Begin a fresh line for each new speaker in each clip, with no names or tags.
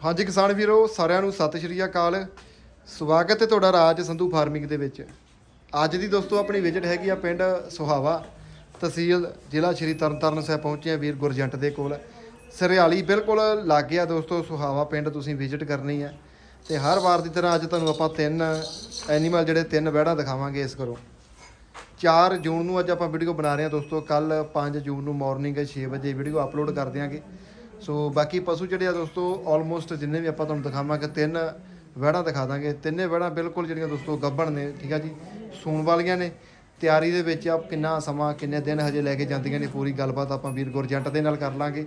ਹਾਂਜੀ ਕਿਸਾਨ ਵੀਰੋ, ਸਾਰਿਆਂ ਨੂੰ ਸਤਿ ਸ਼੍ਰੀ ਅਕਾਲ। ਸਵਾਗਤ ਹੈ ਤੁਹਾਡਾ ਰਾਜ ਸੰਧੂ ਫਾਰਮਿੰਗ ਦੇ ਵਿੱਚ। ਅੱਜ ਦੀ ਦੋਸਤੋ ਆਪਣੀ ਵਿਜ਼ਿਟ ਹੈਗੀ ਆ ਪਿੰਡ ਸੁਹਾਵਾ। ਤਹਿਸੀਲ ਜ਼ਿਲ੍ਹਾ ਸ਼੍ਰੀ ਤਰਨਤਾਰਨ ਸਾਹਿਬ ਪਹੁੰਚੇ ਆ ਵੀਰ ਗੁਰਜੰਟ ਦੇ ਕੋਲ। ਸਰਿਆਲੀ ਬਿਲਕੁਲ ਲਾਗੇ ਆ ਦੋਸਤੋ ਸੁਹਾਵਾ ਪਿੰਡ, ਤੁਸੀਂ ਵਿਜ਼ਿਟ ਕਰਨੀ ਆ। ਤੇ ਹਰ ਵਾਰ ਦੀ ਤਰ੍ਹਾਂ ਅੱਜ ਤੁਹਾਨੂੰ ਆਪਾਂ ਤਿੰਨ ਐਨੀਮਲ ਜਿਹੜੇ ਤਿੰਨ ਵਹਿੜਾਂ ਦਿਖਾਵਾਂਗੇ ਇਸ ਕਰੋ 4 ਜੂਨ ਨੂੰ ਅੱਜ ਆਪਾਂ ਵੀਡੀਓ ਬਣਾ ਰਹੇ ਹਾਂ ਦੋਸਤੋ। ਕੱਲ 5 ਜੂਨ ਨੂੰ ਮਾਰਨਿੰਗ 6 ਵਜੇ ਵੀਡੀਓ ਅਪਲੋਡ ਕਰ ਦਿਆਂਗੇ। ਸੋ ਬਾਕੀ ਪਸ਼ੂ ਜਿਹੜੇ ਆ ਦੋਸਤੋ ਆਲਮੋਸਟ ਜਿੰਨੇ ਵੀ ਆਪਾਂ ਤੁਹਾਨੂੰ ਦਿਖਾਵਾਂਗੇ, ਤਿੰਨ ਵਹਿੜਾਂ ਦਿਖਾ ਦਾਂਗੇ। ਤਿੰਨੇ ਵਹਿੜਾਂ ਬਿਲਕੁਲ ਜਿਹੜੀਆਂ ਦੋਸਤੋ ਗੱਭਣ ਨੇ, ਠੀਕ ਆ ਜੀ? ਸੂਣ ਵਾਲੀਆਂ ਨੇ। ਤਿਆਰੀ ਦੇ ਵਿੱਚ ਆਪ ਕਿੰਨਾ ਸਮਾਂ, ਕਿੰਨੇ ਦਿਨ ਹਜੇ ਲੈ ਕੇ ਜਾਂਦੀਆਂ ਨੇ, ਪੂਰੀ ਗੱਲਬਾਤ ਆਪਾਂ ਵੀਰ ਗੁਰਜੰਟ ਦੇ ਨਾਲ ਕਰ ਲਾਂਗੇ।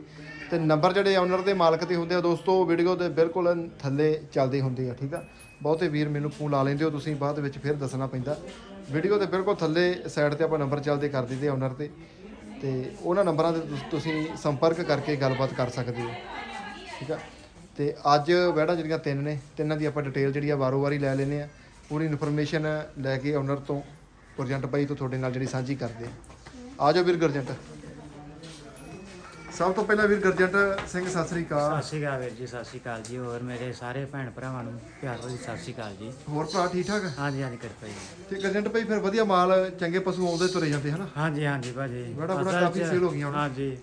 ਤੇ ਨੰਬਰ ਜਿਹੜੇ ਓਨਰ ਦੇ ਮਾਲਕ ਦੇ ਹੁੰਦੇ ਆ ਦੋਸਤੋ ਵੀਡੀਓ ਦੇ ਬਿਲਕੁਲ ਥੱਲੇ ਚੱਲਦੇ ਹੁੰਦੇ ਆ, ਠੀਕ ਆ? ਬਹੁਤੇ ਵੀਰ ਮੈਨੂੰ ਫੋਨ ਲਾ ਲੈਂਦੇ ਹੋ, ਤੁਸੀਂ ਬਾਅਦ ਵਿੱਚ ਫਿਰ ਦੱਸਣਾ ਪੈਂਦਾ। ਵੀਡੀਓ ਦੇ ਬਿਲਕੁਲ ਥੱਲੇ ਸਾਈਡ ਤੇ ਆਪਾਂ ਨੰਬਰ ਚੱਲਦੇ ਕਰ ਦਿੰਦੇ ਓਨਰ ਤੇ। ਤੇ ਉਹਨਾਂ ਨੰਬਰਾਂ ਤੇ ਤੁਸ- ਤੁਸੀਂ ਸੰਪਰਕ ਕਰਕੇ ਗੱਲਬਾਤ ਕਰ ਸਕਦੇ ਹੋ। ਠੀਕ ਆ? ਤੇ ਅੱਜ ਵਹਿੜਾਂ ਜਿਹੜੀਆਂ ਤਿੰਨ ਨੇ, ਤਿੰਨਾਂ ਦੀ ਆਪਾਂ ਡਿਟੇਲ ਜਿਹੜੀ ਆ ਵਾਰੋ ਵਾਰੀ ਲੈ ਲੈਨੇ ਆ। ਪੂਰੀ ਇਨਫੋਰਮੇਸ਼ਨ ਲੈ ਕੇ ਓਨਰ ਤੋਂ, ਗੁਰਜੰਟ ਬਾਈ ਤੋਂ ਤੁਹਾਡੇ ਨਾਲ ਜਿਹੜੀ ਸਾਂਝੀ ਕਰਦੇ ਆ। ਆ ਜਾਓ ਵੀਰ ਗੁਰਜੰਟ। ਸਭ ਤੋਂ ਪਹਿਲਾਂ ਵੀਰ ਗੁਰਜੰਟ ਸਿੰਘ ਸਤਿ ਸ੍ਰੀ ਅਕਾਲ।
ਸਤਿ ਸ਼੍ਰੀ ਅਕਾਲ ਵੀਰ ਜੀ ਸਤਿ ਸ਼੍ਰੀ ਅਕਾਲ ਜੀ। ਹੋਰ ਮੇਰੇ ਸਾਰੇ ਭੈਣ ਭਰਾਵਾਂ ਨੂੰ ਪਿਆਰ ਭਰੀ ਸਤਿ ਸ਼੍ਰੀ ਅਕਾਲ ਜੀ।
ਹੋਰ ਭਰਾ ਠੀਕ ਠਾਕ?
ਹਾਂਜੀ ਹਾਂਜੀ ਕਿਰਪਾ ਜੀ।
ਤੇ ਗੁਰਜੰਟ ਬਾਈ ਫਿਰ ਵਧੀਆ ਮਾਲ ਚੰਗੇ ਪਸ਼ੂ ਆਉਂਦੇ ਤੁਰੇ ਜਾਂਦੇ ਹਨਾ?
ਹਾਂਜੀ ਹਾਂਜੀ ਭਾਜੀ।
ਬੜਾ- ਬੜਾ
ਅਸਲ
ਕਾਫੀ sale ਹੋ ਗਈਆਂ ਹੁਣ।
ਹਾਂਜੀ।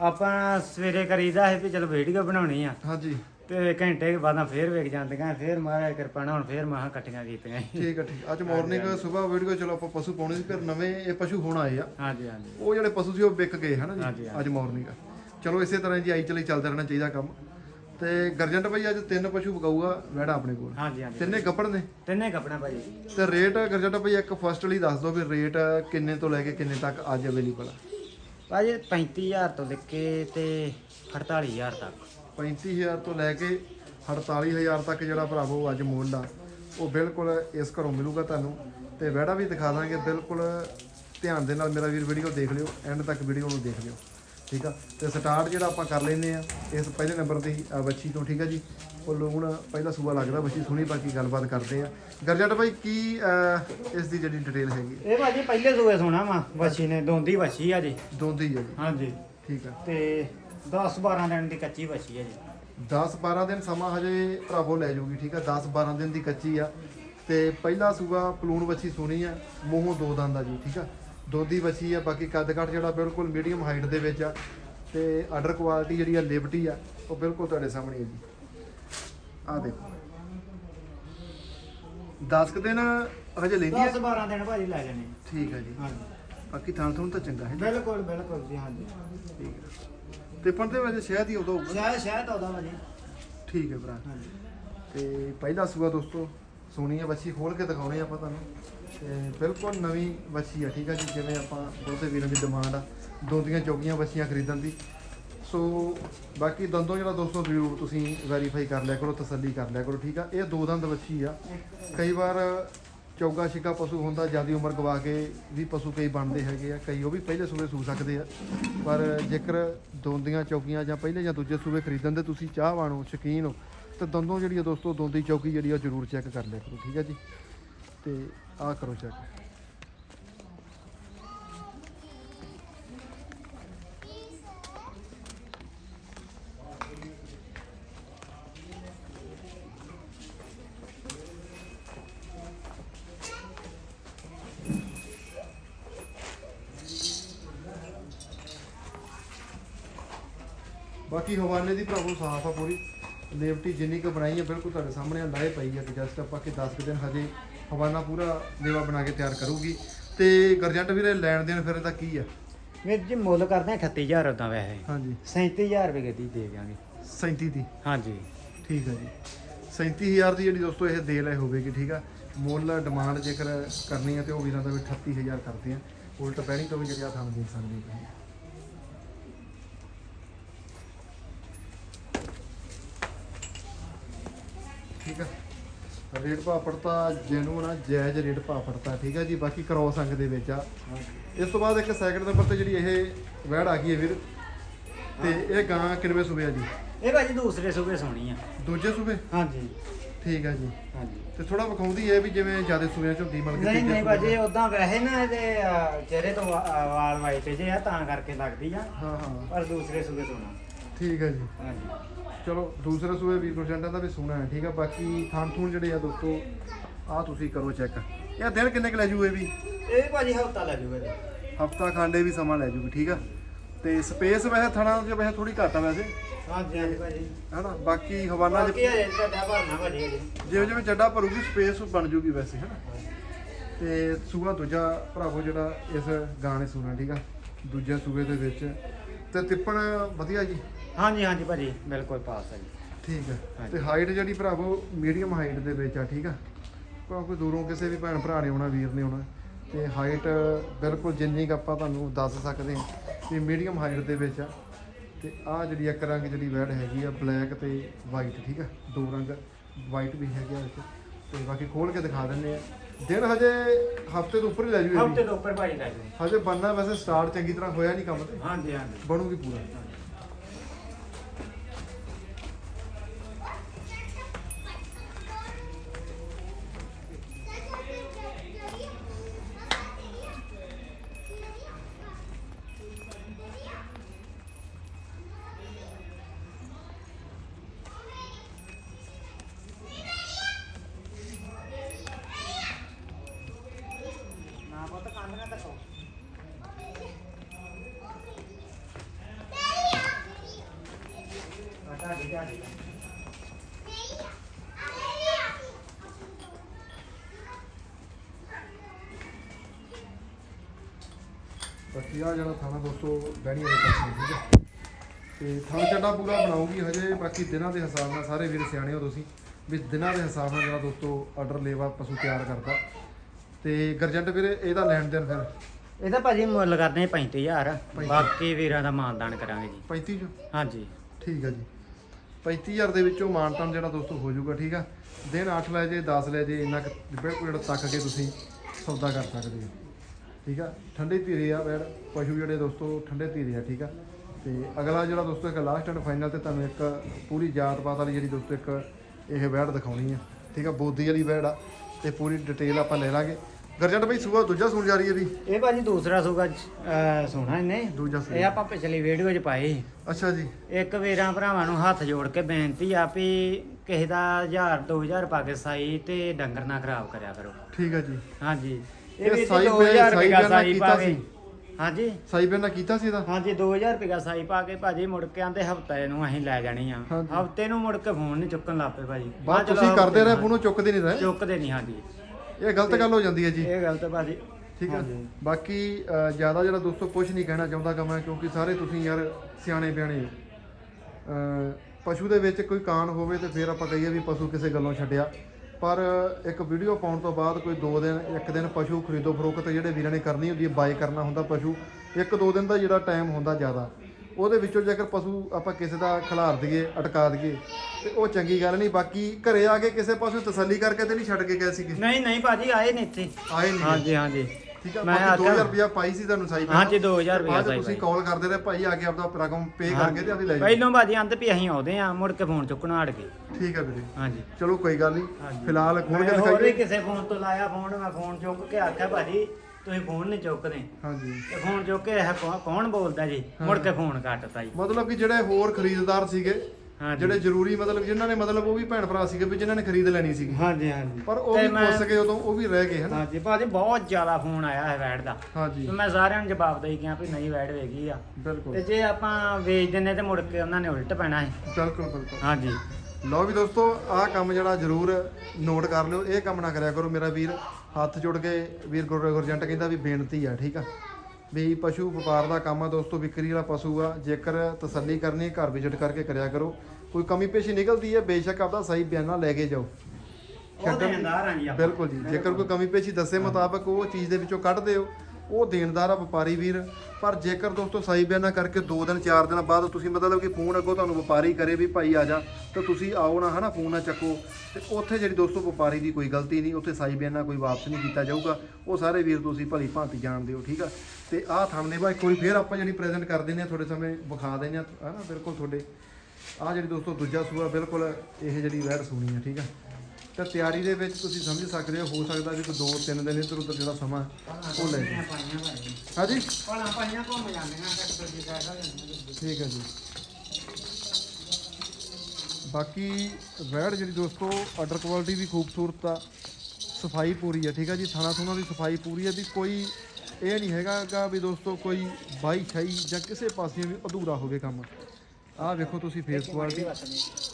ਆਪਾਂ ਸਵੇਰੇ ਕਰੀਦਾ ਹੈ ਵੀ ਚਲੋ ਵੀਡੀਓ ਬਣਾਉਣੀ ਆ।
ਹਾਂਜੀ।
ਤੇ ਘੰਟੇ ਕੁ ਬਾਅਦਾਂ ਫੇਰ ਵੇਖ ਜਾਂਦੀਆਂ ਫੇਰ ਮਹਾਰਾਜ ਕਿਰਪਾ ਨਾਲ ਹੁਣ ਫੇਰ ਮਹਾ ਇਕੱਠੀਆਂ ਕੀਤੀਆਂ ਜੀ।
ਠੀਕ ਹੈ ਠੀਕ ਅੱਜ ਮਾਰਨਿੰਗ ਸਵੇਰ ਵੀਡੀਓ ਚਲੋ ਆਪਾਂ ਪਸ਼ੂ ਪਾਉਣੇ ਸੀ ਫਿਰ ਨਵੇਂ ਇਹ ਪਸ਼ੂ ਹੁਣ ਆਏ ਆ।
ਹਾਂਜੀ ਹਾਂਜੀ।
ਉਹ ਜਿਹੜੇ ਪਸ਼ੂ ਸੀ ਉਹ ਵਿਕ ਗਏ ਹਨਾ
ਹਾਂਜੀ,
ਜੀ?
ਹਾਂਜੀ।
ਅੱਜ ਮਾਰਨਿੰਗ ਚਲੋ ਇਸੇ ਤਰ੍ਹਾਂ ਜੀ ਆਈ ਚਲੀ ਚੱਲਦਾ ਰਹਿਣਾ ਚਾਹੀਦਾ ਕੰਮ। ਤੇ ਗਰਜੰਟ ਭਾਈ ਅੱਜ ਤਿੰਨ ਪਸ਼ੂ ਵਿਕਾਊਗਾ ਵਹਿੜਾ ਆਪਣੇ ਕੋਲ।
ਹਾਂਜੀ ਹਾਂਜੀ।
ਤਿੰਨੇ ਗੱਪੜ ਨੇ?
ਤਿੰਨੇ ਕੱਪੜਾ ਭਾਜੀ
ਤੇ ਰੇਟ ਗਰਜੰਟ ਭਾਈ ਇੱਕ ਫਸਟ ਲਈ ਦੱਸ ਦਿਓ ਵੀ ਰੇਟ ਕਿੰਨੇ ਤੋਂ ਲੈ ਕੇ ਕਿੰਨੇ ਤੱਕ ਅੱਜ ਅਵੇਲੇਬਲ ਆ?
ਭਾਜੀ 35000 ਤੋਂ ਲੈ ਕੇ ਤੇ 48000 ਤੱਕ।
35000 ਤੋਂ ਲੈ ਕੇ 48000 ਤੱਕ ਜਿਹੜਾ ਭਰਾਵੋ ਅੱਜ ਮੁੱਲ ਆ। ਉਹ ਬਿਲਕੁਲ ਇਸ ਘਰੋਂ ਮਿਲੂਗਾ ਤੁਹਾਨੂੰ। ਤੇ ਵਹਿੜਾ ਵੀ ਦਿਖਾ ਦਾਂਗੇ ਬਿਲਕੁਲ ਧਿਆਨ ਦੇ ਨਾਲ ਮੇਰਾ ਵੀਰ ਵੀਡੀਓ ਦੇਖ ਲਿਓ ਐਂਡ ਤੱਕ ਵੀਡੀਓ ਨੂੰ ਦੇਖ ਲਿਓ। ਠੀਕ ਆ? ਤੇ ਸਟਾਰਟ ਜਿਹੜਾ ਆਪਾਂ ਕਰ ਲੈਨੇ ਆ ਇਸ ਪਹਿਲੇ ਨੰਬਰ ਤੇ ਵੱਛੀ ਤੋਂ ਠੀਕ ਆ ਜੀ? ਉਹ ਲੂਣ ਪਹਿਲਾ ਸੂਆ ਲੱਗਦਾ ਵੱਛੀ ਸੁਣੀ ਬਾਕੀ ਗੱਲਬਾਤ ਕਰਦੇ ਆ। ਗਰਜਟ ਭਾਈ ਕੀ ਇਸ ਦੀ ਜਿਹੜੀ ਡਿਟੇਲ ਹੈਗੀ?
ਇਹ ਭਾਜੀ ਪਹਿਲੇ ਸੂਏ ਸੋਣਾ ਵਾ ਵੱਛੀ ਨੇ ਦੋਂਦੀ ਵੱਛੀ ਆ ਜੀ।
ਦੋਂਦੀ ਹੈ ਜੀ।
ਹਾਂਜੀ।
ਠੀਕ ਆ।
ਤੇ 10 12 ਦਿਨ ਦੀ ਕੱਚੀ ਵੱਛੀ ਆ ਜੀ।
10 12 ਦਿਨ ਸਮਾਂ ਹਜੇ ਭਰਾਵੋ ਲੈ ਜਾਊਗੀ ਠੀਕ ਆ? 10 12 ਦਿਨ ਦੀ ਕੱਚੀ ਆ। ਤੇ ਪਹਿਲਾ ਸੂਆ ਪਲੂਣ ਵੱਛੀ ਸੁਣੀ ਆ ਮੂੰਹੋਂ ਦੋ ਦੰਦ ਆ ਜੀ ਠੀਕ ਆ? ਦੋਦੀ ਵੱਛੀ ਆ ਬਾਕੀ ਕੱਦ ਕੱਟ ਜਿਹੜਾ ਬਿਲਕੁਲ ਮੀਡੀਅਮ ਹਾਈਟ ਦੇ ਵਿੱਚ ਆ ਤੇ ਆਰਡਰ ਕੁਆਲਿਟੀ ਜਿਹੜੀ ਆ ਲਿਬਰਟੀ ਆ ਉਹ ਬਿਲਕੁਲ ਤੁਹਾਡੇ ਸਾਹਮਣੇ ਹੈ ਜੀ। ਆ ਦੇਖੋ। 10 ਕੁ ਦਿਨ ਹਜੇ ਲੈਂਦੀ ਆ?
10 12 ਦਿਨ ਭਾਜੀ ਲੈ ਜਾਣੇ
ਠੀਕ ਹੈ ਜੀ।
ਹਾਂਜੀ।
ਬਾਕੀ ਥਾਂ ਥਾਂ ਤਾਂ ਚੰਗਾ ਹੈ ਜੀ।
ਬਿਲਕੁਲ ਬਿਲਕੁਲ ਜੀ ਹਾਂਜੀ।
ਠੀਕ ਹੈ ਤੇ ਪੰਦੇ ਸ਼ਹਿਦ ਹੀ ਉਦੋਂ ਹੋਊਗਾ।
ਸ਼ਾਇਦ ਸ਼ਾਇਦ ਆਉਦਾ ਭਾਜੀ।
ਠੀਕ ਹੈ ਭਰਾ।
ਹਾਂਜੀ।
ਤੇ ਪਹਿਲਾ ਸੂਆ ਦੋਸਤੋ ਸੋਨੀ ਹੈ ਬੱਚੀ ਖੋਲ ਕੇ ਦਿਖਾਉਣੇ ਆਪਾਂ ਤੁਹਾਨੂੰ। ਤੇ ਬਿਲਕੁਲ ਨਵੀਂ ਵੱਛੀ ਆ, ਠੀਕ ਆ ਜੀ, ਜਿਵੇਂ ਆਪਾਂ ਬਹੁਤੇ ਵੀਰਾਂ ਦੀ ਡਿਮਾਂਡ ਆ ਦੋਦੀਆਂ ਚੌਕੀਆਂ ਵੱਛੀਆਂ ਖਰੀਦਣ ਦੀ। ਸੋ ਬਾਕੀ ਦੰਦੋਂ ਜਿਹੜਾ ਦੋਸਤੋ ਜ਼ਰੂਰ ਤੁਸੀਂ ਵੈਰੀਫਾਈ ਕਰ ਲਿਆ ਕਰੋ, ਤਸੱਲੀ ਕਰ ਲਿਆ ਕਰੋ, ਠੀਕ ਆ। ਇਹ ਦੋ ਦੰਦ ਵੱਛੀ ਆ। ਕਈ ਵਾਰ ਚੌਗਾ ਛਿੱਕਾ ਪਸ਼ੂ ਹੁੰਦਾ, ਜਿਆਦੀ ਉਮਰ ਗਵਾ ਕੇ ਵੀ ਪਸ਼ੂ ਕਈ ਬਣਦੇ ਹੈਗੇ ਆ, ਕਈ ਉਹ ਵੀ ਪਹਿਲੇ ਸੂਬੇ ਸੂ ਸਕਦੇ ਆ। ਪਰ ਜੇਕਰ ਦੋਂਦੀਆਂ ਚੌਕੀਆਂ ਜਾਂ ਪਹਿਲੇ ਜਾਂ ਦੂਜੇ ਸੂਬੇ ਖਰੀਦਣ ਦੇ ਤੁਸੀਂ ਚਾਹਵਾਨ ਹੋ, ਸ਼ੌਕੀਨ ਹੋ, ਤਾਂ ਦੰਦੋਂ ਜਿਹੜੀ ਆ ਦੋਸਤੋ ਦੋਂਦੀ ਚੌਕੀ ਜਿਹੜੀ ਆ ਜ਼ਰੂਰ ਚੈੱਕ ਕਰ ਲਿਆ ਕਰੋ, ਠੀਕ ਹੈ ਜੀ। ਤੇ ਆਹ ਕਰੋ ਚੈੱਕ ਬਾਕੀ ਹਵਾਨੇ ਦੀ ਭਰਾਵੋ ਸਾਫ਼ ਆ ਪੂਰੀ। ਲੇਵਟੀ ਜਿੰਨੀ ਕੁ ਬਣਾਈ ਹੈ ਬਿਲਕੁਲ ਤੁਹਾਡੇ ਸਾਹਮਣੇ ਆ, ਲਾਏ ਪਈ ਹੈ ਜਸਟ ਆਪਾਂ ਕਿ 10 ਕੁ ਦਿਨ ਹਜੇ ਹਵਾਨਾ ਪੂਰਾ ਲੇਵਾ ਬਣਾ ਕੇ ਤਿਆਰ ਕਰੂਗੀ। ਤੇ ਗਰਜੰਟ ਵੀਰੇ ਲੈਣ ਦੇਣ ਫਿਰ ਇਹਦਾ ਕੀ ਆ?
ਵੀਰ ਜੀ ਮੁੱਲ ਕਰਦੇ ਆ 38000 ਉਦਾਂ ਵੈਸੇ।
ਹਾਂਜੀ।
37000 ਰੁਪਏ ਗੱਡੀ ਦੇ ਦਿਆਂਗੇ।
37 ਦੀ?
ਹਾਂਜੀ।
ਠੀਕ ਹੈ ਜੀ। 37000 ਦੀ ਜਿਹੜੀ ਦੋਸਤੋ ਇਹ ਦੇ ਲੈ ਹੋਵੇਗੀ ਠੀਕ ਆ? ਮੁੱਲ ਡਿਮਾਂਡ ਜੇਕਰ ਕਰਨੀ ਹੈ ਤੇ ਉਹ ਵੀਰਾਂ ਦਾ ਵੀ 38000 ਕਰਦੇ ਆ। ਉਲਟ ਪੈਣੀ ਤੋਂ ਵੀ ਜਿਹੜੀ ਆ ਤੁਹਾਨੂੰ ਦੇਖ ਸਕਦੇ ਆ ਰੇਟ ਭਾ ਪੜਤਾ ਜੈਨੂਨ ਆ ਜਾਇਜ਼ ਰੇਟ ਭਾ ਪੜਤਾ ਠੀਕ ਆ ਜੀ? ਬਾਕੀ ਕਰੋਸ ਅੰਗ ਦੇ ਵਿੱਚ ਆ। ਇਸ ਤੋਂ ਬਾਅਦ ਇੱਕ ਸੈਕਿੰਡ ਨੰਬਰ ਤੇ ਜਿਹੜੀ ਇਹ ਵੈੜ ਆ ਗਈ ਹੈ ਵੀਰ ਤੇ ਇਹ ਗਾਂ ਕਿੰਨਵੇਂ ਸੂਬੇ ਆ ਜੀ?
ਇਹ ਭਾਜੀ ਦੂਸਰੇ ਸੂਬੇ ਸੋਣੀ ਆ।
ਦੂਜੇ ਸੂਬੇ?
ਹਾਂਜੀ।
ਠੀਕ ਆ ਜੀ।
ਹਾਂਜੀ।
ਤੇ ਥੋੜਾ ਵਿਖਾਉਂਦੀ ਹੈ ਵੀ ਜਿਵੇਂ ਜ਼ਿਆਦਾ ਸੂਬਿਆਂ ਚ ਹੁੰਦੀ ਮਤਲਬ ਕਿ
ਨਹੀਂ ਨਹੀਂ ਭਾਜੀ ਉਦਾਂ ਵੈਸੇ ਨਾ ਇਹਦੇ ਚਿਹਰੇ ਤੋਂ ਵਾਲ ਵਾਈਟ ਜੇ ਆ ਤਾਂ ਕਰਕੇ ਲੱਗਦੀ ਆ।
ਹਾਂ ਹਾਂ।
ਪਰ ਦੂਸਰੇ ਸੂਬੇ ਸੋਣਾ
ਠੀਕ ਹੈ ਜੀ।
ਹਾਂਜੀ।
ਚਲੋ ਦੂਸਰੇ ਸੂਏ ਵੀ ਪ੍ਰੋਜੈਂਟਾਂ ਦਾ ਵੀ ਸੋਨਾ ਹੈ ਠੀਕ ਆ ਬਾਕੀ ਥਾਂ ਥੂਣ ਜਿਹੜੇ ਆ ਦੋਸਤੋ ਆ ਤੁਸੀਂ ਕਰੋ ਚੈੱਕ। ਇਹ ਦਿਨ ਕਿੰਨੇ ਕੁ ਲੈ ਜੂ ਇਹ ਵੀ?
ਇਹ ਭਾਜੀ ਹਫਤਾ ਲੈ ਜੂਗਾ ਜੀ।
ਹਫਤਾ ਖਾਂਡੇ ਵੀ ਸਮਾਂ ਲੈ ਜੂਗੀ ਠੀਕ ਆ। ਤੇ ਸਪੇਸ ਵੈਸੇ ਥਣਾ ਚ ਵੈਸੇ ਥੋੜੀ ਘੱਟ ਆ ਵੈਸੇ।
ਹਾਂਜੀ ਹਾਂਜੀ ਭਾਜੀ।
ਹਨਾ ਬਾਕੀ ਹਵਾਨਾ
ਬਾਕੀ ਹਜੇ ਤੁਹਾਡਾ ਭਰਨਾ ਭਾਜੀ ਹਜੇ।
ਜਿਵੇਂ ਜਿਵੇਂ ਚੱਡਾ ਭਰੂਗੀ ਸਪੇਸ ਬਣ ਜੂਗੀ ਵੈਸੇ ਹਨਾ। ਤੇ ਸੂਆ ਦੂਜਾ ਭਰਾਵੋ ਜਿਹੜਾ ਇਸ ਗਾਣੇ ਸੁਣਾ ਠੀਕ ਆ। ਦੂਜੇ ਸੂਏ ਦੇ ਵਿੱਚ। ਤੇ ਤਿੱਪਣ ਵਧੀਆ ਜੀ।
ਹਾਂਜੀ ਹਾਂਜੀ ਭਾਜੀ। ਬਿਲਕੁਲ ਪਾਸ ਹੈ ਜੀ।
ਠੀਕ ਹੈ। ਤੇ ਹਾਈਟ ਜਿਹੜੀ ਭਰਾਵੋ ਮੀਡੀਅਮ ਹਾਈਟ ਦੇ ਵਿੱਚ ਆ ਠੀਕ ਆ? ਭਾਵੇਂ ਕੋਈ ਦੂਰੋਂ ਕਿਸੇ ਵੀ ਭੈਣ ਭਰਾ ਨੇ ਆਉਣਾ ਵੀਰ ਨੇ ਆਉਣਾ ਤੇ ਹਾਈਟ ਬਿਲਕੁਲ ਜਿੰਨੀ ਕੁ ਆਪਾਂ ਤੁਹਾਨੂੰ ਦੱਸ ਸਕਦੇ ਹਾਂ ਕਿ ਮੀਡੀਅਮ ਹਾਈਟ ਦੇ ਵਿੱਚ ਆ। ਤੇ ਆ ਜਿਹੜੀ ਇੱਕ ਰੰਗ ਜਿਹੜੀ ਵੈੜ ਹੈਗੀ ਆ ਬਲੈਕ ਤੇ ਵਾਈਟ ਠੀਕ ਆ? ਦੋ ਰੰਗ ਵਾਈਟ ਵੀ ਹੈਗੇ ਆ ਵਿੱਚ। ਤੇ ਬਾਕੀ ਖੋਲ ਕੇ ਦਿਖਾ ਦਿੰਦੇ ਆ ਦਿਨ ਹਜੇ ਹਫ਼ਤੇ ਤੋਂ ਉੱਪਰ ਹੀ ਲੈ ਜੂ
ਹਫ਼ਤੇ ਤੋਂ ਉੱਪਰ ਭਾਜੀ ਲੈ ਜੂ।
ਹਜੇ ਬੰਨਾ ਵੈਸੇ ਸਟਾਰਟ ਚੰਗੀ ਤਰ੍ਹਾਂ ਹੋਇਆ ਨਹੀਂ ਕੰਮ ਤੇ।
ਹਾਂਜੀ ਹਾਂਜੀ।
ਬਣੂਗੀ ਪੂਰਾ। ਬਾਕੀ ਆ ਜਿਹੜਾ ਥਾਣਾ ਦੋਸਤੋ ਬੈਣੀ ਵਾਲੇ ਪਾਸੇ ਠੀਕ ਹੈ। ਤੇ ਥਾਂ ਚੱਡਾ ਪੂਰਾ ਬਣਾਉਗੀ ਹਜੇ, ਬਾਕੀ ਦਿਨਾਂ ਦੇ ਹਿਸਾਬ ਨਾਲ ਸਾਰੇ ਵੀਰ ਸਿਆਣੇ ਹੋ ਤੁਸੀਂ। ਵੀ ਦਿਨਾਂ ਦੇ ਹਿਸਾਬ ਨਾਲ ਜਿਹੜਾ ਦੋਸਤੋ ਆਰਡਰ ਲੇਵਾ ਪਸ਼ੂ ਤਿਆਰ ਕਰਦਾ। ਤੇ ਗਰਜੰਟ ਵੀਰੇ ਇਹਦਾ ਲੈਣ ਦੇਣ ਫਿਰ।
ਇਹਦਾ ਭਾਜੀ ਮੁੱਲ ਕਰਦੇ 35000 ਬਾਕੀ ਵੀਰਾਂ ਦਾ ਮਾਨਦਾਨ ਕਰਾਂਗੇ ਜੀ।
35 ਜੋ
ਹਾਂਜੀ।
ਠੀਕ ਹੈ ਜੀ। 35000 ਦੇ ਵਿੱਚੋਂ ਮਾਨਟਨ ਜਿਹੜਾ ਦੋਸਤੋ ਹੋ ਜਾਊਗਾ ਠੀਕ ਆ? ਦਿਨ 8 ਲੈ ਜੇ 10 ਲੈ ਜੇ ਇੰਨਾ ਕੁ ਬਿਲਕੁਲ ਜਿਹੜਾ ਤੱਕ ਕੇ ਤੁਸੀਂ ਸੌਦਾ ਕਰ ਸਕਦੇ ਹੋ। ਠੀਕ ਆ? ਠੰਡੇ ਧੀਰੇ ਆ ਵੈੜ ਪਸ਼ੂ ਜਿਹੜੇ ਦੋਸਤੋ ਠੰਡੇ ਧੀਰੇ ਆ ਠੀਕ ਆ? ਤੇ ਅਗਲਾ ਜਿਹੜਾ ਦੋਸਤੋ ਇੱਕ ਲਾਸਟ ਐਂਡ ਫਾਈਨਲ ਤੇ ਤੁਹਾਨੂੰ ਇੱਕ ਪੂਰੀ ਜਾਤ ਪਾਤ ਵਾਲੀ ਜਿਹੜੀ ਦੋਸਤੋ ਇੱਕ ਇਹ ਵੈੜ ਦਿਖਾਉਣੀ ਆ। ਠੀਕ ਆ? ਬੋਦੀ ਵਾਲੀ ਵੈੜ ਆ। ਤੇ ਪੂਰੀ ਡਿਟੇਲ ਆਪਾਂ ਲੈ ਲਾਂਗੇ। ਗਰਜੰਟ ਭਾਈ ਸੂਆ ਦੂਜਾ ਸੁਣ ਜਾ ਰਹੀ ਹੈ ਵੀ
ਇਹ ਭਾਜੀ ਦੂਸਰਾ ਸੂਗਾ ਸੋਣਾ ਇਹਨੇ।
ਦੂਜਾ ਸੂਆ
ਇਹ ਆਪਾਂ ਪਿਛਲੀ ਵੀਡੀਓ 'ਚ ਪਾਏ ਸੀ।
ਅੱਛਾ ਜੀ।
ਇੱਕ ਵੀਰਾਂ ਭਰਾਵਾਂ ਨੂੰ ਹੱਥ ਜੋੜ ਕੇ ਬੇਨਤੀ ਆ ਵੀ ਕਿਸੇ ਦਾ 1000 2000 ਪਾ ਕੇ ਸਾਈ ਤੇ ਡੰਗਰ ਨਾ ਖਰਾਬ ਕਰਿਆ ਕਰੋ।
ਠੀਕ ਆ ਜੀ।
ਹਾਂਜੀ।
ਇਹ
ਇਹ ਵੀ
ਸਾਈ
2000
ਸਾਈ
ਰੁਪਏ
ਪਹਿਲਾਂ
ਸਾਈ
ਕੀਤਾ
ਪਾਵੇ।
ਸੀ।
ਹਾਂਜੀ।
ਸਾਈ ਬੈਨ ਨਾਲ ਕੀਤਾ ਸੀ ਇਹਦਾ?
ਹਾਂਜੀ 2000 ਰੁਪਏ ਸਾਈ ਪਾ ਕੇ ਭਾਜੀ ਮੁੜ ਕੇ ਆਂਦੇ ਹਫ਼ਤੇ ਨੂੰ ਅਸੀਂ ਲੈ ਜਾਣੀ ਆ।
ਹਾਂਜੀ।
ਹਫ਼ਤੇ ਨੂੰ ਮੁੜ ਕੇ ਫੋਨ ਨਹੀਂ ਚੁੱਕਣ ਲੱਪੇ ਭਾਜੀ।
ਬਾਅਦ
ਚਲੋ
ਤੁਸੀਂ ਕਰਦੇ ਰਹੇ ਫੋਨੋਂ ਚੁੱਕਦੇ ਨਹੀਂ ਰਹੇ?
ਚੁੱਕਦੇ ਨਹੀਂ ਹਾਂਜੀ।
ਇਹ ਗਲਤ ਗੱਲ ਹੋ ਜਾਂਦੀ ਹੈ ਜੀ।
ਇਹ ਗੱਲ ਤਾਂ ਭਾਜੀ।
ਠੀਕ ਹੈ
ਹਾਂਜੀ।
ਬਾਕੀ ਅ, ਜ਼ਿਆਦਾ ਜਿਹੜਾ ਦੋਸਤੋ ਕੁਝ ਨਹੀਂ ਕਹਿਣਾ ਚਾਹੁੰਦਾ ਕਿ ਮੈਂ ਕਿਉਂਕਿ ਸਾਰੇ ਤੁਸੀਂ ਯਾਰ ਸਿਆਣੇ ਬਿਆਣੇ ਅ ਪਸ਼ੂ ਦੇ ਵਿੱਚ ਕੋਈ ਕਾਨ ਹੋਵੇ ਤੇ ਫਿਰ ਆਪਾਂ ਕਹੀਏ ਵੀ ਪਸ਼ੂ ਕਿਸੇ ਗੱਲੋਂ ਛੱਡਿਆ। ਪਰ ਇੱਕ ਵੀਡੀਓ ਪਾਉਣ ਤੋਂ ਬਾਅਦ ਕੋਈ 2 ਦਿਨ ਇੱਕ ਦਿਨ ਪਸ਼ੂ ਖਰੀਦੋ ਫਰੋਖਤ ਜਿਹੜੇ ਵੀਰਾਂ ਨੇ ਕਰਨੀ ਹੁੰਦੀ ਹੈ ਬਾਈ ਕਰਨਾ ਹੁੰਦਾ ਪਸ਼ੂ ਇੱਕ ਦੋ ਦਿਨ ਦਾ ਜਿਹੜਾ ਟਾਈਮ ਹੁੰਦਾ ਜ਼ਿਆਦਾ। ਉਹਦੇ ਵਿੱਚੋਂ ਜੇਕਰ ਪਸ਼ੂ ਆਪਾਂ ਕਿਸੇ ਦਾ ਖਿਲਾਰ ਦਈਏ ਅਟਕਾ ਦਈਏ ਤੇ ਉਹ ਚੰਗੀ ਗੱਲ ਨਹੀਂ ਬਾਕੀ ਘਰੇ ਆ ਕੇ ਕਿਸੇ ਪਾਸੇ ਤਸੱਲੀ ਕਰਕੇ ਤੇ ਨਹੀਂ ਛੱਡ ਕੇ ਗਏ ਸੀਗੇ?
ਨਹੀਂ ਨਹੀਂ ਭਾਜੀ ਆਏ ਨੇ ਇੱਥੇ।
ਆਏ ਨਹੀਂ
ਹਾਂਜੀ ਹਾਂਜੀ।
ਠੀਕ ਆ?
ਮੈਂ
ਬਾਕੀ
ਆਖਿਆ-
2000 ਰੁਪਇਆ ਪਾਈ ਸੀ ਤੁਹਾਨੂੰ ਸਾਈ
ਹਾਂਜੀ 2000 ਰੁਪਏ
ਬਾਅਦ 'ਚ
ਸਾਈ
ਤੁਸੀਂ। ਕਾਲ ਕਰਦੇ ਰਹੇ ਭਾਈ ਆ ਕੇ ਆਪਦਾ ਰਕਮ ਪੇ ਕਰਕੇ ਤੇ ਆਪਦੀ ਲੈ ਜਾਓ
ਪਹਿਲੋਂ ਭਾਜੀ ਆਂਦੇ ਵੀ ਅਸੀਂ ਆਉਦੇ ਆ ਮੁੜ ਕੇ ਫੋਨ ਚੁੱਕਣਾ ਅੜ ਗਏ
ਠੀਕ ਹੈ ਵੀਰੇ।
ਹਾਂਜੀ।
ਚਲੋ ਕੋਈ ਗੱਲ ਨਹੀਂ। ਫਿਲਹਾਲ ਖੋਲ ਕੇ
ਮੈਂ ਹੋਰ ਵੀ
ਦਿਖਾਈਏ
ਕਿਸੇ ਫੋਨ ਤੋਂ ਲਾਇਆ ਫੋਨ ਮੈਂ ਫੋਨ ਚੁੱਕ ਕੇ ਆਖਿਆ ਭਾਜੀ ਤੁਸੀਂ ਫੋਨ ਨਹੀਂ ਚੁੱਕਦੇ।
ਹਾਂਜੀ।
ਤੇ ਫੋਨ ਚੁੱਕ ਕੇ ਕੌਣ ਬੋਲਦਾ ਜੀ? ਮੁੜ ਕੇ ਫੋਨ ਕੱਟਤਾ ਜੀ।
ਮਤਲਬ ਕਿ ਜਿਹੜੇ ਹੋਰ ਖਰੀਦਦਾਰ ਸੀਗੇ
ਹਾਂਜੀ।
ਜਿਹੜੇ ਜ਼ਰੂਰੀ ਮਤਲਬ ਜਿਨ੍ਹਾਂ ਨੇ ਮਤਲਬ ਉਹ ਵੀ ਭੈਣ ਭਰਾ ਸੀਗੇ ਵੀ ਜਿਨ੍ਹਾਂ ਨੇ ਖਰੀਦ ਲੈਣੀ ਸੀਗੀ।
ਹਾਂਜੀ ਹਾਂਜੀ।
ਪਰ ਉਹ
ਤੇ
ਵੀ
ਮੈਂ-
ਪੁੱਛ ਗਏ ਉਦੋਂ ਉਹ ਵੀ ਰਹਿ ਗਏ ਹਨਾ?
ਹਾਂਜੀ ਭਾਜੀ ਬਹੁਤ ਜ਼ਿਆਦਾ ਫੋਨ ਆਇਆ ਹੈ ਵੈਟ ਦਾ।
ਹਾਂਜੀ।
ਤੇ ਮੈਂ ਸਾਰਿਆਂ ਨੂੰ ਜਵਾਬ ਦੇਈ ਗਿਆ ਵੀ ਨਹੀਂ ਵੈਟ ਵੇਗੀ ਆ। ਤੇ
ਬਿਲਕੁਲ
ਜੇ ਆਪਾਂ ਵੇਚ ਦਿੰਨੇ ਤੇ ਮੁੜ ਕੇ ਉਹਨਾਂ ਨੇ ਉਲਟ ਪੈਣਾ ਹੈ।
ਬਿਲਕੁਲ ਬਿਲਕੁਲ।
ਹਾਂਜੀ।
ਲਓ ਵੀ ਦੋਸਤੋ ਆਹ ਕੰਮ ਜਿਹੜਾ ਜ਼ਰੂਰ ਨੋਟ ਕਰ ਲਿਓ ਇਹ ਕੰਮ ਨਾ ਕਰਿਆ ਕਰੋ ਮੇਰਾ ਵੀਰ ਹੱਥ ਜੁੜ ਕੇ ਵੀਰ ਗੁਰ ਗੁਰਜੰਟ ਕਹਿੰਦਾ ਵੀ ਬੇਨਤੀ ਆ ਠੀਕ ਆ? ਵੀ ਪਸ਼ੂ ਵਪਾਰ ਦਾ ਕੰਮ ਆ ਦੋਸਤੋ ਵਿਕਰੀ ਵਾਲਾ ਪਸ਼ੂ ਆ। ਜੇਕਰ ਤਸੱਲੀ ਕਰਨੀ ਹੈ, ਘਰ ਵਿਜ਼ਿਟ ਕਰਕੇ ਕਰਿਆ ਕਰੋ। ਕੋਈ ਕਮੀ ਪੇਸ਼ੀ ਨਿਕਲਦੀ ਹੈ ਬੇਸ਼ੱਕ ਆਪਦਾ ਸਹੀ ਬਿਆਨਾ ਲੈ ਕੇ ਜਾਓ।
ਉਹ ਦੇਣਦਾਰ ਹਾਂ ਜੀ ਆਪਾਂ।
ਬਿਲਕੁਲ ਜੀ ਜੇਕਰ ਕੋਈ ਕਮੀ ਪੇਸ਼ੀ ਦੱਸੇ ਮੁਤਾਬਕ ਉਹ ਚੀਜ਼ ਦੇ ਵਿੱਚੋਂ ਕੱਢ ਦਿਓ। ਉਹ ਦੇਣਦਾਰ ਆ ਵਪਾਰੀ ਵੀਰ। ਪਰ ਜੇਕਰ ਦੋਸਤੋ ਸਾਈ ਬਿਆਨਾ ਕਰਕੇ 2 ਦਿਨ 4 ਦਿਨ ਬਾਅਦ ਤੁਸੀਂ ਮਤਲਬ ਕਿ ਫੋਨ ਅੱਗੋਂ ਤੁਹਾਨੂੰ ਵਪਾਰੀ ਕਰੇ ਵੀ ਭਾਈ ਆ ਜਾ, ਤਾਂ ਤੁਸੀਂ ਆਓ ਨਾ, ਹਨਾ, ਫੋਨ ਨਾ ਚੱਕੋ। ਤੇ ਉੱਥੇ ਜਿਹੜੀ ਦੋਸਤੋ ਵਪਾਰੀ ਦੀ ਕੋਈ ਗਲਤੀ ਨਹੀਂ, ਉੱਥੇ ਸਹੀ ਬਿਆਨਾ ਕੋਈ ਵਾਪਸ ਨਹੀਂ ਕੀਤਾ ਜਾਊਗਾ। ਉਹ ਸਾਰੇ ਵੀਰ ਤੁਸੀਂ ਭਲੀ ਭਾਂਤੀ ਜਾਣਦੇ ਹੋ, ਠੀਕ ਆ? ਤੇ ਆਹ ਥੰਮਨੇ ਬਾ, ਇੱਕ ਵਾਰੀ ਫੇਰ ਆਪਾਂ ਜਿਹੜੀ ਪ੍ਰੈਜ਼ੈਂਟ ਕਰ ਦਿੰਦੇ ਆ, ਤੁਹਾਡੇ ਸਾਹਮਣੇ ਵਿਖਾ ਦਿੰਦੇ ਆ, ਹਨਾ, ਬਿਲਕੁਲ ਤੁਹਾਡੇ। ਆਹ ਜਿਹੜੀ ਦੋਸਤੋ ਦੂਜਾ ਸੂਆ, ਬਿਲਕੁਲ ਇਹ ਜਿਹੜੀ ਵੈਰ ਸੂਣੀ ਆ, ਠੀਕ ਆ? ਤਾਂ ਤਿਆਰੀ ਦੇ ਵਿੱਚ ਤੁਸੀਂ ਸਮਝ ਸਕਦੇ ਹੋ ਹੋ ਸਕਦਾ ਵੀ ਕੋਈ 2-3 ਦਿਨ ਇੱਧਰ ਉੱਧਰ ਜਿਹੜਾ ਸਮਾਂ ਉਹ ਲੈ
ਭਾਜੀ
ਹਾਂਜੀ?
ਪਾਲਾਂ ਪਾਈਆਂ ਘੁੰਮ ਜਾਂਦੀਆਂ ਤੇ ਦੂਜੀ ਸਾਈਡ ਹੋ ਜਾਂਦੀਆਂ
ਠੀਕ ਹੈ ਜੀ। ਬਾਕੀ ਵੈੜ ਜਿਹੜੀ ਦੋਸਤੋ ਆਰਡਰ ਕੁਆਲਿਟੀ ਵੀ ਖੂਬਸੂਰਤ ਆ ਸਫ਼ਾਈ ਪੂਰੀ ਆ ਠੀਕ ਆ ਜੀ? ਥਾਣਾ ਥੂਣਾ ਦੀ ਸਫ਼ਾਈ ਪੂਰੀ ਆ ਵੀ ਕੋਈ ਇਹ ਨਹੀਂ ਹੈਗਾ ਵੀ ਦੋਸਤੋ ਕੋਈ ਬਾਈ ਛਾਈ ਜਾਂ ਕਿਸੇ ਪਾਸੇ ਵੀ ਅਧੂਰਾ ਹੋਵੇ ਕੰਮ। ਆਹ ਵੇਖੋ ਤੁਸੀਂ ਫੇਸ ਕੁਆਲਿਟੀ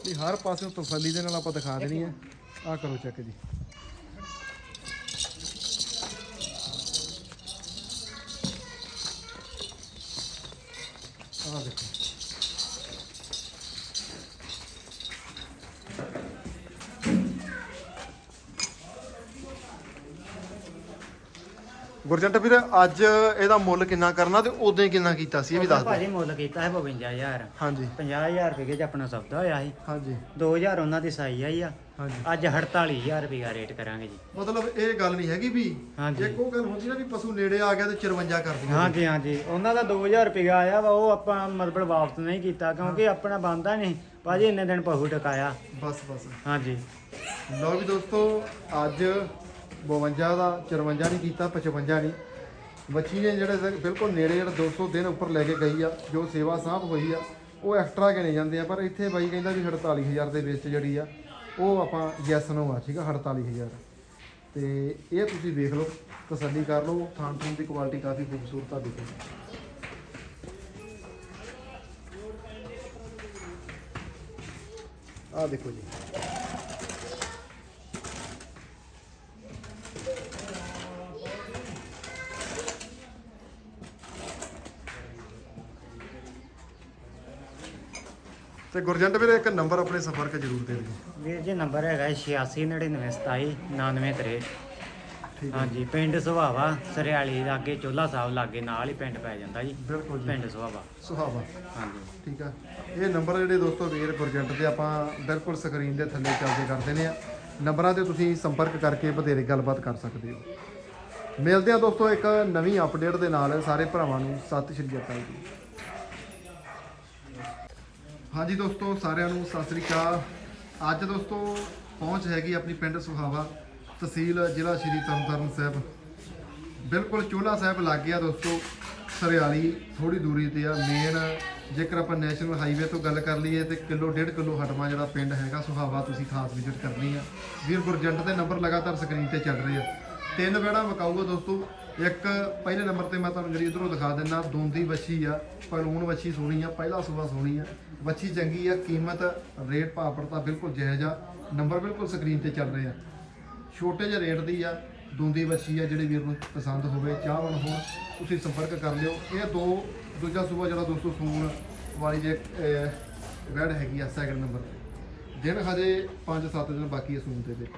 ਵੀ ਹਰ ਪਾਸੇ ਤਸੱਲੀ ਦੇ ਨਾਲ ਆਪਾਂ ਦਿਖਾ ਦੇਣੀ ਹੈ ਆਹ ਕਰੋ ਚੈੱਕ ਜੀ। ਆਹ ਦੇਖੋ। ਗੁਰਜੰਟ ਵੀਰ ਅੱਜ ਇਹਦਾ ਮੁੱਲ ਕਿੰਨਾ ਕਰਨਾ ਤੇ ਉਦੋਂ ਹੀ ਕਿੰਨਾ ਕੀਤਾ ਸੀ ਇਹ ਵੀ ਦੱਸ ਦੇ
ਭਾਜੀ ਮੁੱਲ ਕੀਤਾ ਹੈ 52000
ਹਾਂਜੀ।
50000 ਰੁਪਏ ਚ ਆਪਣਾ ਸੌਦਾ ਹੋਇਆ ਸੀ।
ਹਾਂਜੀ।
2000 ਉਹਨਾਂ ਦੀ ਸਾਈ ਆਈ ਆ।
ਹਾਂਜੀ।
ਅੱਜ 48000 ਰੁਪਏ ਰੇਟ ਕਰਾਂਗੇ ਜੀ।
ਮਤਲਬ ਇਹ ਗੱਲ ਨਹੀਂ ਹੈਗੀ ਵੀ
ਹਾਂਜੀ।
ਇੱਕ ਉਹ ਗੱਲ ਹੁੰਦੀ ਨਾ ਵੀ ਪਸ਼ੂ ਨੇੜੇ ਆ ਗਿਆ ਤੇ 54 ਕਰ ਦਿੰਦੇ
ਹਾਂਜੀ ਹਾਂਜੀ। ਉਹਨਾਂ ਦਾ 2000 ਰੁਪਏ ਆਇਆ ਵਾ ਉਹ ਆਪਾਂ ਮਤਲਬ ਵਾਪਸ ਨਹੀਂ ਕੀਤਾ ਕਿਉਂਕਿ ਆਪਣਾ ਬੰਦਾ ਨਹੀਂ। ਭਾਜੀ ਇੰਨੇ ਦਿਨ ਪਹੂ ਟਕਾਇਆ।
ਬਸ ਬਸ।
ਹਾਂਜੀ।
ਲਓ ਵੀ ਦੋਸਤੋ ਅੱਜ 52 ਦਾ 54 ਨਹੀਂ ਕੀਤਾ 55 ਨਹੀਂ। ਬੱਚੀ ਨੇ ਜਿਹੜੇ ਬਿਲਕੁਲ ਨੇੜੇ ਜਿਹੜਾ 200 ਦਿਨ ਉੱਪਰ ਲੈ ਕੇ ਗਈ ਆ ਜੋ ਸੇਵਾ ਸਾਂਭ ਹੋਈ ਆ ਉਹ ਐਕਸਟਰਾ ਗਿਣੇ ਜਾਂਦੇ ਆ ਪਰ ਇੱਥੇ ਬਾਈ ਕਹਿੰਦਾ ਵੀ 48000 ਦੇ ਵਿੱਚ ਜਿਹੜੀ ਆ ਉਹ ਆਪਾਂ ਯੈਸ ਨੂੰ ਆ, ਠੀਕ ਆ 48000 ਤੇ ਇਹ ਤੁਸੀਂ ਵੇਖ ਲਓ, ਤਸੱਲੀ ਕਰ ਲਓ ਥਾਣ ਥੂਣ ਦੀ ਕੁਆਲਿਟੀ ਕਾਫੀ ਖੂਬਸੂਰਤ ਆ, ਦੇਖੋ। ਆ ਦੇਖੋ ਜੀ। ਤੇ ਗੁਰਜੰਟ ਵੀਰੇ ਇੱਕ ਨੰਬਰ ਆਪਣੇ ਸੰਪਰਕ ਜ਼ਰੂਰ ਦੇ ਦਿਓ।
ਵੀਰ ਜੀ ਨੰਬਰ ਹੈਗਾ 8699279963
ਠੀਕ ਹੈ
ਹਾਂਜੀ ਪਿੰਡ ਸੁਹਾਵਾ ਸਰਿਆਲੀ ਲਾਗੇ ਚੋਲਾ ਸਾਹਿਬ ਲਾਗੇ ਨਾਲ ਹੀ ਪਿੰਡ ਪੈ ਜਾਂਦਾ ਜੀ।
ਬਿਲਕੁਲ ਜੀ।
ਪਿੰਡ ਸੁਹਾਵਾ।
ਸੁਹਾਵਾ।
ਹਾਂਜੀ।
ਠੀਕ ਆ। ਇਹ ਨੰਬਰ ਜਿਹੜੇ ਦੋਸਤੋ ਵੀਰ ਗੁਰਜੰਟ ਦੇ ਆਪਾਂ ਬਿਲਕੁਲ ਸਕਰੀਨ ਦੇ ਥੱਲੇ ਚੱਲਦੇ ਕਰਦੇ ਨੇ ਆ। ਨੰਬਰਾਂ ਤੇ ਤੁਸੀਂ ਸੰਪਰਕ ਕਰਕੇ ਬਥੇਰੇ ਗੱਲਬਾਤ ਕਰ ਸਕਦੇ ਹੋ। ਮਿਲਦੇ ਆ ਦੋਸਤੋ ਇੱਕ ਨਵੀਂ ਅਪਡੇਟ ਦੇ ਨਾਲ। ਸਾਰੇ ਭਰਾਵਾਂ ਨੂੰ ਸਤਿ ਸ਼੍ਰੀ ਅਕਾਲ ਜੀ। ਹਾਂਜੀ ਦੋਸਤੋ, ਸਾਰਿਆਂ ਨੂੰ ਸਤਿ ਸ਼੍ਰੀ ਅਕਾਲ। ਅੱਜ ਦੋਸਤੋ, ਪਹੁੰਚ ਹੈਗੀ ਆਪਣੀ ਪਿੰਡ ਸੁਹਾਵਾ, ਤਹਿਸੀਲ ਜ਼ਿਲ੍ਹਾ ਸ਼੍ਰੀ ਤਰਨਤਾਰਨ ਸਾਹਿਬ। ਬਿਲਕੁਲ ਚੋਲਾ ਸਾਹਿਬ ਲੱਗ ਗਿਆ ਦੋਸਤੋ ਸਰਿਆਲੀ ਥੋੜੀ ਦੂਰੀ ਤੇ ਆ। ਮੇਨ ਜੇਕਰ ਆਪਾਂ ਨੈਸ਼ਨਲ ਹਾਈਵੇ ਤੋਂ ਗੱਲ ਕਰ ਲਈਏ, ਤੇ ਕਿਲੋ ਡੇਢ ਕਿਲੋ ਹਟਵਾ ਜਿਹੜਾ ਪਿੰਡ ਹੈਗਾ ਸੁਹਾਵਾ, ਤੁਸੀਂ ਖਾਸ ਵਿਜ਼ਿਟ ਕਰਨੀ ਆ। ਵੀਰ ਗੁਰਜੰਟ ਦੇ ਨੰਬਰ ਲਗਾਤਾਰ ਸਕਰੀਨ ਤੇ ਚੱਲ ਰਹੇ ਆ। ਤਿੰਨ ਵੇੜਾ ਵਿਕਾਊਗਾ ਦੋਸਤੋ ਇੱਕ ਪਹਿਲੇ ਨੰਬਰ ਤੇ ਮੈਂ ਤੁਹਾਨੂੰ ਜਿਹੜੀ ਇਧਰੋਂ ਦਿਖਾ ਦਿੰਦਾ, ਦੋਂਦੀ ਵੱਛੀ ਆ ਪਲੂਣ ਵੱਛੀ ਸੋਹਣੀ ਆ, ਪਹਿਲਾ ਸੂਆ ਸੋਹਣੀ ਆ। ਵੱਛੀ ਚੰਗੀ ਆ, ਕੀਮਤ, ਰੇਟ ਭਾਅ ਪੜਤਾ ਬਿਲਕੁਲ ਜਾਇਜ਼ ਆ, ਨੰਬਰ ਬਿਲਕੁਲ ਸਕਰੀਨ ਤੇ ਚੱਲ ਰਹੇ ਆ। ਛੋਟੇ ਜਿਹੇ ਰੇਟ ਦੀ ਆ, ਦੋਂਦੀ ਵੱਛੀ ਆ ਜਿਹੜੇ ਵੀਰ ਨੂੰ ਪਸੰਦ ਹੋਵੇ ਚਾਹਵਣ ਹੋਣ, ਤੁਸੀਂ ਸੰਪਰਕ ਕਰ ਲਿਓ। ਇਹ ਦੋ, ਦੂਜਾ ਸੂਬਾ ਜਿਹੜਾ ਦੋਸਤੋ ਸੂਣ ਵਾਲੀ ਜੇ ਰੈਡ ਹੈਗੀ ਆ ਸੈਕਿੰਡ ਨੰਬਰ ਤੇ। ਦਿਨ ਹਜੇ 5-7 ਦਿਨ ਬਾਕੀ ਆ ਸੂਣ ਦੇ ਵਿੱਚ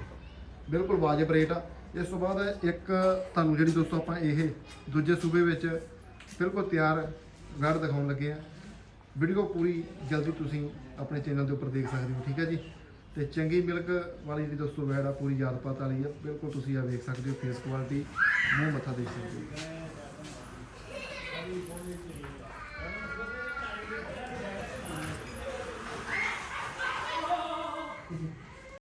ਬਿਲਕੁਲ ਵਾਜਬ ਰੇਟ ਆ। ਇਸ ਤੋਂ ਬਾਅਦ ਇੱਕ ਤੁਹਾਨੂੰ ਜਿਹੜੀ ਦੋਸਤੋ ਆਪਾਂ ਇਹ ਦੂਜੇ ਸੂਬੇ ਵਿੱਚ ਬਿਲਕੁਲ ਤਿਆਰ ਗੜ ਦਿਖਾਉਣ ਲੱਗੇ ਆ ਵੀਡੀਓ ਪੂਰੀ ਜਲਦੀ ਤੁਸੀਂ ਆਪਣੇ ਚੈਨਲ ਦੇ ਉੱਪਰ ਦੇਖ ਸਕਦੇ ਹੋ, ਠੀਕ ਹੈ ਜੀ? ਤੇ ਚੰਗੀ ਮਿਲਕ ਵਾਲੀ ਜਿਹੜੀ ਦੋਸਤੋ ਵੈੜ ਆ, ਪੂਰੀ ਯਾਦ ਪਾਤ ਵਾਲੀ ਆ, ਬਿਲਕੁਲ ਤੁਸੀਂ ਆ ਵੇਖ ਸਕਦੇ ਹੋ ਫੇਸ ਕੁਆਲਿਟੀ ਮੂੰਹ ਮੱਥਾ ਦੇਖ ਸਕਦੇ ਹੋ।